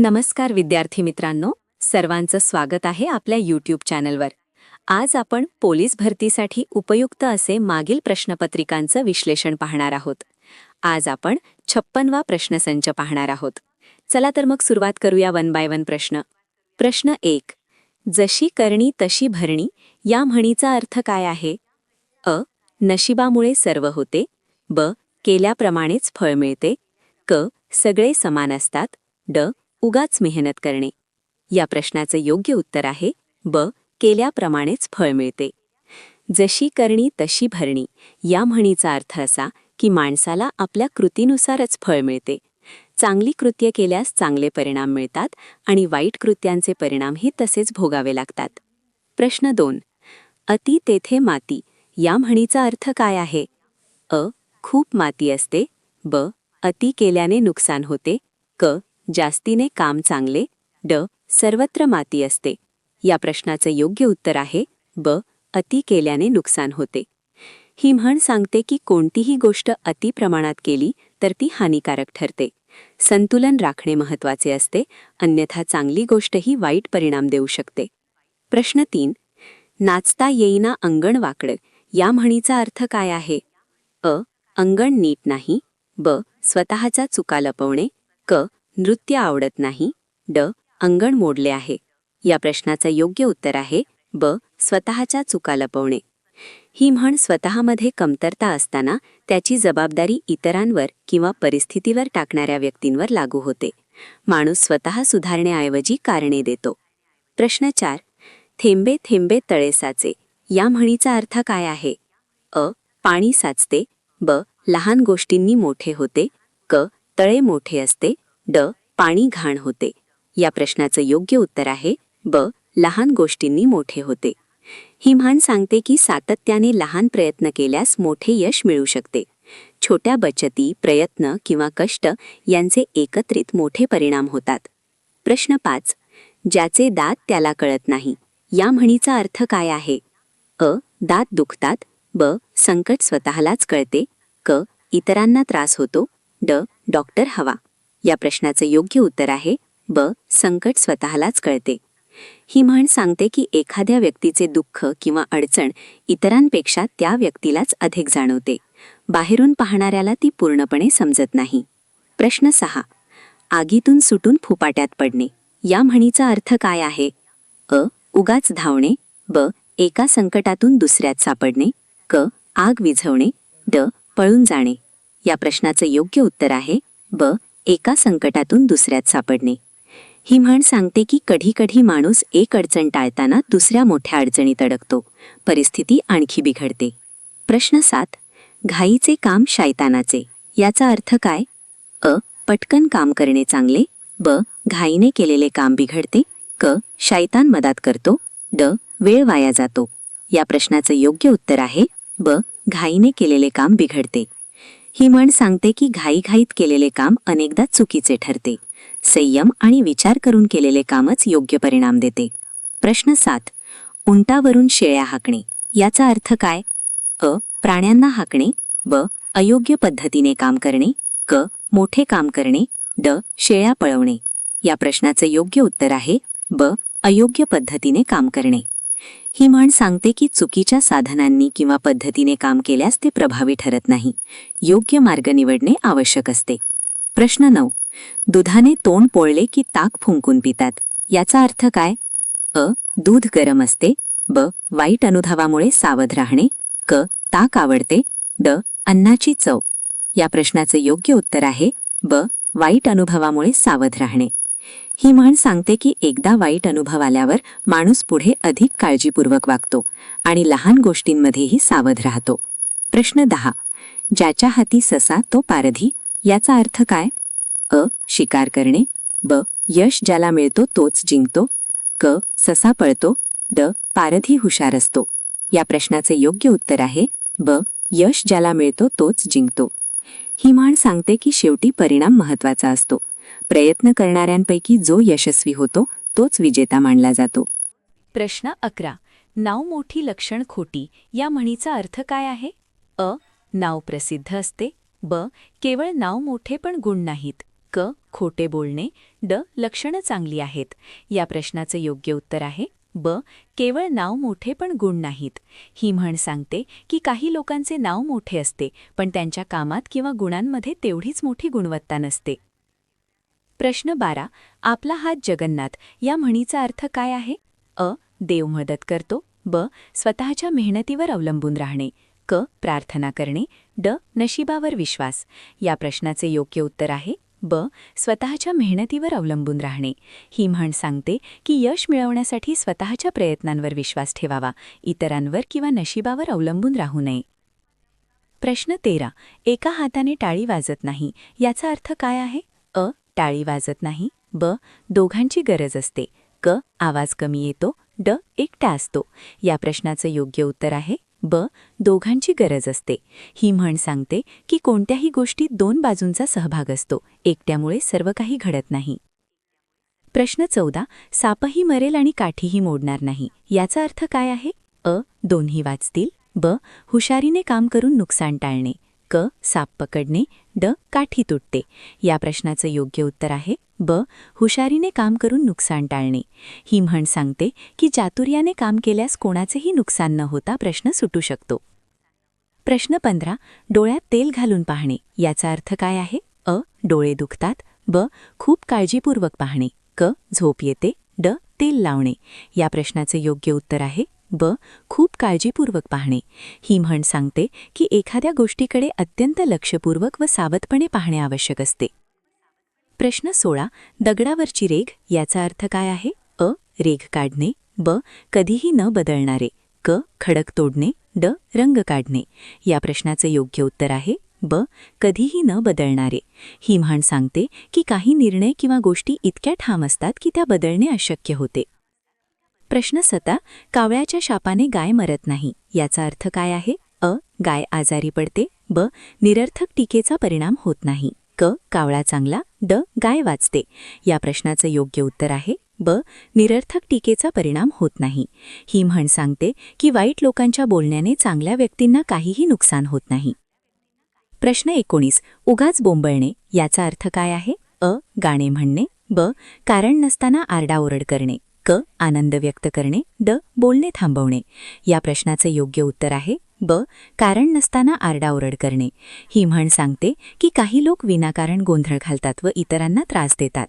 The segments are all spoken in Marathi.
नमस्कार विद्यार्थी मित्रांनो सर्वांचं स्वागत आहे आपल्या यूट्यूब चॅनलवर आज आपण पोलीस भरतीसाठी उपयुक्त असे मागील प्रश्नपत्रिकांचं विश्लेषण पाहणार आहोत. आज आपण छप्पनवा प्रश्नसंच पाहणार आहोत. चला तर मग सुरुवात करूया वन बाय वन प्रश्न. प्रश्न एक. जशी करणी तशी भरणी या म्हणीचा अर्थ काय आहे? अ. नशिबामुळे सर्व होते. ब. केल्याप्रमाणेच फळ मिळते. क. सगळे समान असतात. ड. उगाच मेहनत करणे. या प्रश्नाचं योग्य उत्तर आहे ब केल्याप्रमाणेच फळ मिळते. जशी करणी तशी भरणी. या म्हणीचा अर्थ असा की माणसाला आपल्या कृतीनुसारच फळ मिळते. चांगली कृत्य केल्यास चांगले परिणाम मिळतात आणि वाईट कृत्यांचे परिणामही तसेच भोगावे लागतात. प्रश्न दोन. अति तेथे माती. या म्हणीचा अर्थ काय आहे? अ खूप माती असते. ब अति केल्याने नुकसान होते. क जास्तीने काम चांगले ड सर्वत्र माती असते. या प्रश्नाचं योग्य उत्तर आहे ब अति केल्याने नुकसान होते. ही म्हण सांगते की कोणतीही गोष्ट अति प्रमाणात केली तर ती हानिकारक ठरते. संतुलन राखणे महत्त्वाचे असते अन्यथा चांगली गोष्टही वाईट परिणाम देऊ शकते. प्रश्न तीन नाचता येईना अंगण वाकडं या म्हणीचा अर्थ काय आहे? अ अंगण नीट नाही ब स्वतःचा चुका लपवणे क नृत्य आवडत नाही. ड. अंगण मोडले आहे. या प्रश्नाचं योग्य उत्तर आहे ब. स्वतःच्या चुका लपवणे. ही म्हण स्वतःमध्ये कमतरता असताना त्याची जबाबदारी इतरांवर किंवा परिस्थितीवर टाकणाऱ्या व्यक्तींवर लागू होते. माणूस स्वतः सुधारण्याऐवजी कारणे देतो. प्रश्न चार. थेंबे थेंबे तळे साचे. या म्हणीचा अर्थ काय आहे? अ. पाणी साचते. ब. लहान गोष्टींनी मोठे होते. क. तळे मोठे असते. ड पाणी घाण होते. या प्रश्नाचं योग्य उत्तर आहे ब. लहान गोष्टींनी मोठे होते. ही म्हण सांगते की सातत्याने लहान प्रयत्न केल्यास मोठे यश मिळू शकते. छोट्या बचती प्रयत्न किंवा कष्ट यांचे एकत्रित मोठे परिणाम होतात. प्रश्न पाच. ज्याचे दात त्याला कळत नाही. या म्हणीचा अर्थ काय आहे? अ. दात दुखतात. ब. संकट स्वतःलाच कळते. क. इतरांना त्रास होतो. ड. डॉक्टर हवा. या प्रश्नाचं योग्य उत्तर आहे ब संकट स्वतःलाच कळते. ही म्हण सांगते की एखाद्या व्यक्तीचे दुःख किंवा अडचण इतरांपेक्षा त्या व्यक्तीलाच अधिक जाणवते. बाहेरून पाहणाऱ्याला ती पूर्णपणे समजत नाही. प्रश्न सहा. आगीतून सुटून फुपाट्यात पडणे. या म्हणीचा अर्थ काय आहे? अ. उगाच धावणे. ब. एका संकटातून दुसऱ्यात सापडणे. क. आग विझवणे. ड. पळून जाणे. या प्रश्नाचं योग्य उत्तर आहे ब. एका संकटातून दुसऱ्यात सापडणे. ही म्हण सांगते की कधी कधी माणूस एक अडचण टाळताना दुसऱ्या मोठ्या अडचणीत अडकतो. परिस्थिती आणखी बिघडते. प्रश्न सात. घाईचे काम शायतानाचे याचा अर्थ काय? अ. पटकन काम करणे चांगले. ब. घाईने केलेले काम बिघडते. क. शायतान मदत करतो. ड. वेळ वाया जातो. या प्रश्नाचं योग्य उत्तर आहे. ब. घाईने केलेले काम बिघडते. ही म्हण सांगते की घाईघाईत केलेले काम अनेकदा चुकीचे ठरते. संयम आणि विचार करून केलेले कामच योग्य परिणाम देते. प्रश्न सात. उंटावरून शेळ्या हाकणे. याचा अर्थ काय? अ. प्राण्यांना हाकणे. ब. अयोग्य पद्धतीने काम करणे. क. मोठे काम करणे. ड. शेळ्या पळवणे. या प्रश्नाचं योग्य उत्तर आहे. ब. अयोग्य पद्धतीने काम करणे. ही म्हण सांगते की चुकीच्या साधनांनी किंवा पद्धतीने काम केल्यास ते प्रभावी ठरत नाही. योग्य मार्ग निवडणे आवश्यक असते. प्रश्न नऊ. दुधाने तोंड पोळले की ताक फुंकून पितात. याचा अर्थ काय? अ. दूध गरम असते. ब. वाईट अनुभवामुळे सावध राहणे. क. ताक आवडते. ड. अन्नाची चव. या प्रश्नाचं योग्य उत्तर आहे. ब. वाईट अनुभवामुळे सावध राहणे. ही म्हण सांगते की एकदा वाईट अनुभव आल्यावर माणूस पुढे अधिक काळजीपूर्वक वागतो आणि लहान गोष्टींमध्येही सावध राहतो. प्रश्न दहा. ज्याच्या हाती ससा तो पारधी? याचा अर्थ काय? अ. शिकार करणे. ब. यश ज्याला मिळतो तोच जिंकतो. क. ससा पळतो. ड. पारधी हुशार असतो. या प्रश्नाचे योग्य उत्तर आहे ब. यश ज्याला मिळतो तोच जिंकतो. ही म्हण सांगते की शेवटी परिणाम महत्त्वाचा असतो. प्रयत्न करणाऱ्यांपैकी जो यशस्वी होतो तोच विजेता मानला जातो. प्रश्न अकरा. नाव मोठी लक्षण खोटी या म्हणीचा अर्थ काय आहे? अ. नाव प्रसिद्ध असते. ब. केवळ नाव मोठे पण गुण नाहीत. क. खोटे बोलणे. ड. लक्षणं चांगली आहेत. या प्रश्नाचं योग्य उत्तर आहे ब. केवळ नाव मोठे पण गुण नाहीत. ही म्हण सांगते की काही लोकांचे नाव मोठे असते पण त्यांच्या कामात किंवा गुणांमध्ये तेवढीच मोठी गुणवत्ता नसते. प्रश्न बारा. आपला हात जगन्नाथ. या म्हणीचा अर्थ काय आहे? अ. देव मदत करतो. ब. स्वतःच्या मेहनतीवर अवलंबून राहणे. क. प्रार्थना करणे. ड. नशिबावर विश्वास. या प्रश्नाचे योग्य उत्तर आहे. ब. स्वतःच्या मेहनतीवर अवलंबून राहणे. ही म्हण सांगते की यश मिळवण्यासाठी स्वतःच्या प्रयत्नांवर विश्वास ठेवावा. इतरांवर किंवा नशिबावर अवलंबून राहू नये. प्रश्न तेरा. एका हाताने टाळी वाजत नाही. याचा अर्थ काय आहे? अ. टाळी वाजत नाही. ब दोघांची गरज असते. क आवाज कमी येतो. ड एकटा असतो. या प्रश्नाचं योग्य उत्तर आहे ब दोघांची गरज असते. ही म्हण सांगते की कोणत्याही गोष्टीत दोन बाजूंचा सहभाग असतो. एकट्यामुळे सर्व काही घडत नाही. प्रश्न चौदा. सापही मरेल आणि काठीही मोडणार नाही. याचा अर्थ काय आहे? अ. दोन्ही वाचतील. ब. हुशारीने काम करून नुकसान टाळणे. क साप पकडणे ड काठी तुटते. या प्रश्नाचं योग्य उत्तर आहे ब हुशारीने काम करून नुकसान टाळणे. ही म्हण सांगते की चातुर्याने काम केल्यास कोणाचेही नुकसान न होता प्रश्न सुटू शकतो. प्रश्न पंधरा डोळ्यात तेल घालून पाहणे. याचा अर्थ काय आहे? अ डोळे दुखतात. ब खूप काळजीपूर्वक पाहणे. क झोप येते. ड तेल लावणे. या प्रश्नाचे योग्य उत्तर आहे ब खूप काळजीपूर्वक पाहणे. ही म्हण सांगते की एखाद्या गोष्टीकडे अत्यंत लक्षपूर्वक व सावधपणे पाहणे आवश्यक असते. प्रश्न सोळा. दगडावरची रेघ याचा अर्थ काय आहे? अ. रेघ काढणे. ब. कधीही न बदलणारे. क. खडक तोडणे. ड. रंग काढणे. या प्रश्नाचं योग्य उत्तर आहे ब. कधीही न बदलणारे. ही म्हण सांगते की काही निर्णय किंवा गोष्टी इतक्या ठाम असतात की त्या बदलणे अशक्य होते. प्रश्न सता कावळ्याच्या शापाने गाय मरत नाही. याचा अर्थ काय आहे? अ गाय आजारी पडते. ब निरर्थक टीकेचा परिणाम होत नाही. क कावळा चांगला. ड गाय वाचते. या प्रश्नाचं योग्य उत्तर आहे ब निरर्थक टीकेचा परिणाम होत नाही. ही म्हण सांगते की वाईट लोकांच्या बोलण्याने चांगल्या व्यक्तींना काहीही नुकसान होत नाही. प्रश्न एकोणीस उगाच बोंबळणे याचा अर्थ काय आहे? अ गाणे म्हणणे. ब कारण नसताना आरडाओरड करणे. क आनंद व्यक्त करणे द बोलणे थांबवणे. या प्रश्नाचं योग्य उत्तर आहे ब. कारण नसताना आरडाओरड करणे. ही म्हण सांगते की काही लोक विनाकारण गोंधळ घालतात व इतरांना त्रास देतात.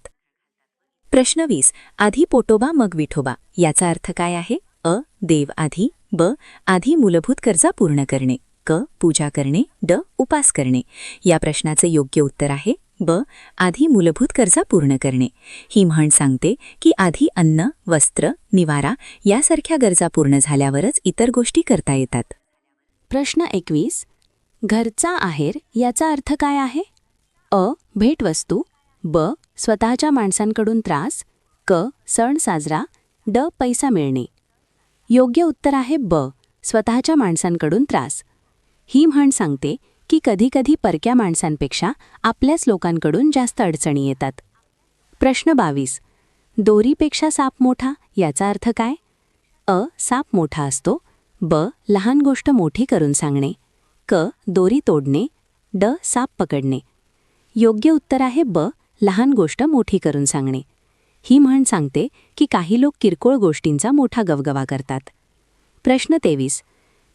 प्रश्न वीस. आधी पोटोबा मग विठोबा. याचा अर्थ काय आहे? अ. देव आधी ब. आधी मूलभूत गरजा पूर्ण करणे. क. पूजा करणे ड. उपास करणे. या प्रश्नाचे योग्य उत्तर आहे ब आधी मूलभूत गरजा पूर्ण करणे. ही म्हण सांगते की आधी अन्न वस्त्र निवारा यासारख्या गरजा पूर्ण झाल्यावरच इतर गोष्टी करता येतात. प्रश्न एकवीस. घरचा आहेर याचा अर्थ काय आहे? अ भेटवस्तू. ब स्वतःच्या माणसांकडून त्रास. क सण साजरा. ड पैसा मिळणे. योग्य उत्तर आहे ब स्वतःच्या माणसांकडून त्रास. ही म्हण सांगते की कधीकधी परक्या माणसांपेक्षा आपल्याच लोकांकडून जास्त अडचणी येतात. प्रश्न बावीस. दोरीपेक्षा साप मोठा याचा अर्थ काय? अ. साप मोठा असतो. ब. लहान गोष्ट मोठी करून सांगणे. क. दोरी तोडणे. ड. साप पकडणे. योग्य उत्तर आहे ब. लहान गोष्ट मोठी करून सांगणे. ही म्हण सांगते की काही लोक किरकोळ गोष्टींचा मोठा गवगवा करतात. प्रश्न तेवीस.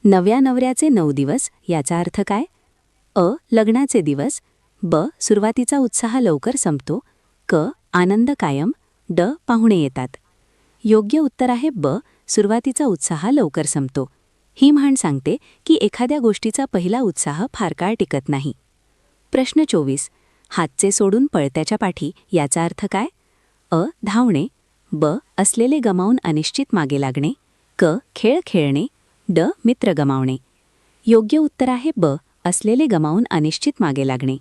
नव्या नवऱ्याचे नऊ दिवस याचा अर्थ काय? अ लग्नाचे दिवस ब सुरुवातीचा उत्साह लवकर संपतो क आनंद कायम ड पाहुणे येतात. योग्य उत्तर आहे ब सुरुवातीचा उत्साह लवकर संपतो. ही म्हण सांगते की एखाद्या गोष्टीचा पहिला उत्साह फार काळ टिकत नाही. प्रश्न चोवीस. हातचे सोडून पळत्याच्या पाठी याचा अर्थ काय? अ धावणे ब असलेले गमावून अनिश्चित मागे लागणे क खेळ खेळणे ड मित्र गमावणे. योग्य उत्तर आहे ब असलेले गमावून अनिश्चित मागे लागणे.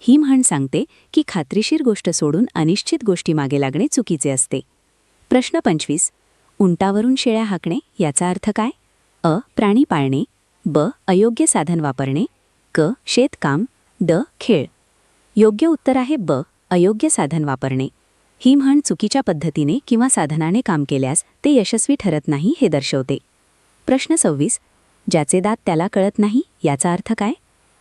ही म्हण सांगते की खात्रीशीर गोष्ट सोडून अनिश्चित गोष्टी मागे लागणे चुकीचे असते. प्रश्न पंचवीस. उंटावरून शेळ्या हाकणे याचा अर्थ काय? अ. प्राणी पाळणे. ब. अयोग्य साधन वापरणे. क. शेतकाम. ड. खेळ. योग्य उत्तर आहे ब. अयोग्य साधन वापरणे. ही म्हण चुकीच्या पद्धतीने किंवा साधनाने काम केल्यास ते यशस्वी ठरत नाही हे दर्शवते. प्रश्न सव्वीस. ज्याचे दात त्याला कळत नाही याचा अर्थ काय?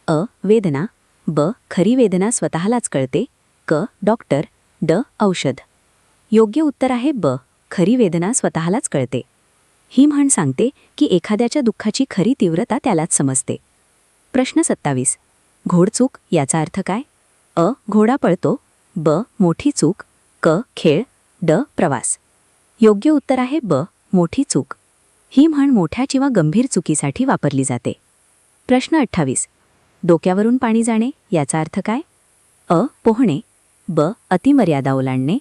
अ वेदना ब खरी वेदना स्वतःलाच कळते क डॉक्टर ड औषध. योग्य उत्तर आहे ब खरी वेदना स्वतःलाच कळते. ही म्हण सांगते की एखाद्याच्या दुःखाची खरी तीव्रता त्यालाच समजते. प्रश्न सत्तावीस. घोडचूक याचा अर्थ काय? अ घोडा पळतो ब मोठी चूक क खेळ ड प्रवास. योग्य उत्तर आहे ब मोठी चूक. ही म्हण मोठ्या किंवा गंभीर चुकीसाठी वापरली जाते. प्रश्न अठ्ठावीस. डोक्यावरून पाणी जाणे याचा अर्थ काय? अ पोहणे ब अतिमर्यादा ओलांडणे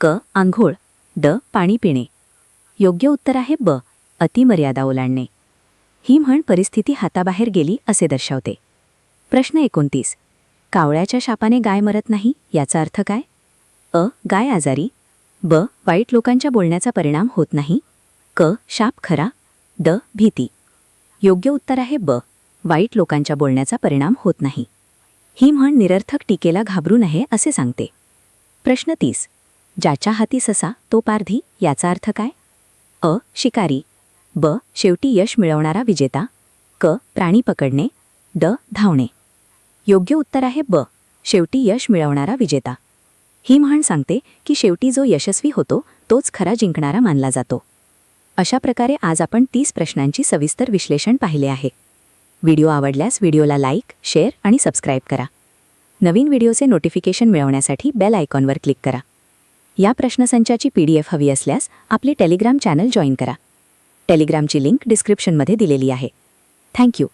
क आंघोळ ड पाणी पिणे. योग्य उत्तर आहे ब अतिमर्यादा ओलांडणे. ही म्हण परिस्थिती हाताबाहेर गेली असे दर्शवते. प्रश्न एकोणतीस. कावळ्याच्या शापाने गाय मरत नाही याचा अर्थ काय? अ गाय आजारी. ब वाईट लोकांच्या बोलण्याचा परिणाम होत नाही. क शाप खरा. ड भीती. योग्य उत्तर आहे ब. वाईट लोकांच्या बोलण्याचा परिणाम होत नाही. ही म्हण निरर्थक टीकेला घाबरू नये असे सांगते. प्रश्न तीस. ज्याच्या हाती ससा तो पारधी याचा अर्थ काय? अ. शिकारी. ब. शेवटी यश मिळवणारा विजेता. क. प्राणी पकडणे. ड. धावणे. योग्य उत्तर आहे ब. शेवटी यश मिळवणारा विजेता. ही म्हण सांगते की शेवटी जो यशस्वी होतो तोच खरा जिंकणारा मानला जातो. अशा प्रकारे आज आपण तीस प्रश्नांची सविस्तर विश्लेषण पाहिले आहे. व्हिडिओ आवडल्यास व्हिडिओला लाईक शेअर आणि सबस्क्राईब करा. नवीन व्हिडिओचे नोटिफिकेशन मिळवण्यासाठी बेल आयकॉनवर क्लिक करा. या प्रश्नसंचाची पी डी एफ हवी असल्यास आपले टेलिग्राम चॅनल जॉईन करा. टेलिग्रामची लिंक डिस्क्रिप्शनमध्ये दिलेली आहे. थँक्यू.